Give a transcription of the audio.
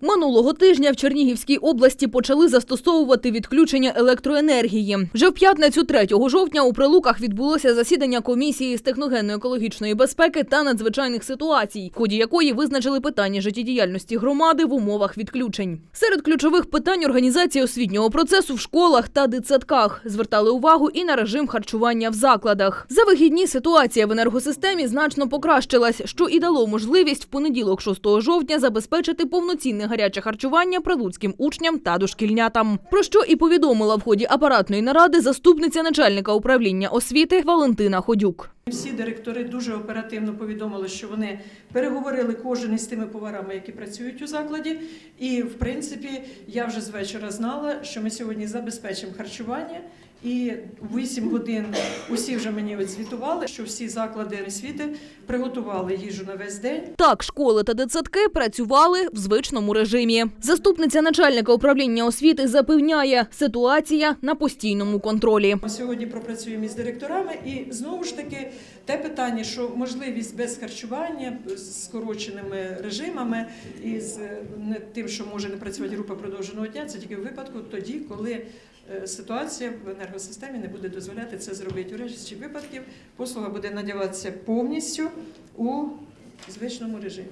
Минулого тижня в Чернігівській області почали застосовувати відключення електроенергії. Вже в п'ятницю 3 жовтня у Прилуках відбулося засідання комісії з техногенно-екологічної безпеки та надзвичайних ситуацій, в ході якої визначили питання життєдіяльності громади в умовах відключень. Серед ключових питань організації освітнього процесу в школах та дитсадках звертали увагу і на режим харчування в закладах. За вихідні ситуація в енергосистемі значно покращилась, що і дало можливість в понеділок, 6 жовтня, забезпечити повноцінне гаряче харчування прилуцьким учням та дошкільнятам. Про що і повідомила в ході апаратної наради заступниця начальника управління освіти Валентина Ходюк. Всі директори дуже оперативно повідомили, що вони переговорили кожен із тими поварами, які працюють у закладі. І, в принципі, я вже з вечора знала, що ми сьогодні забезпечимо харчування. І в 8 годин усі вже мені звітували, що всі заклади освіти приготували їжу на весь день. Так, школи та дитсадки працювали в звичному режимі. Заступниця начальника управління освіти запевняє, ситуація на постійному контролі. Ми сьогодні пропрацюємо із директорами, і знову ж таки те питання, що можливість без харчування з скороченими режимами і з е, тим, що може не працювати група продовженого дня, це тільки в випадку тоді, коли е, ситуація в енергосистемі не буде дозволяти це зробити. У решті випадків послуга буде надаватися повністю у звичному режимі.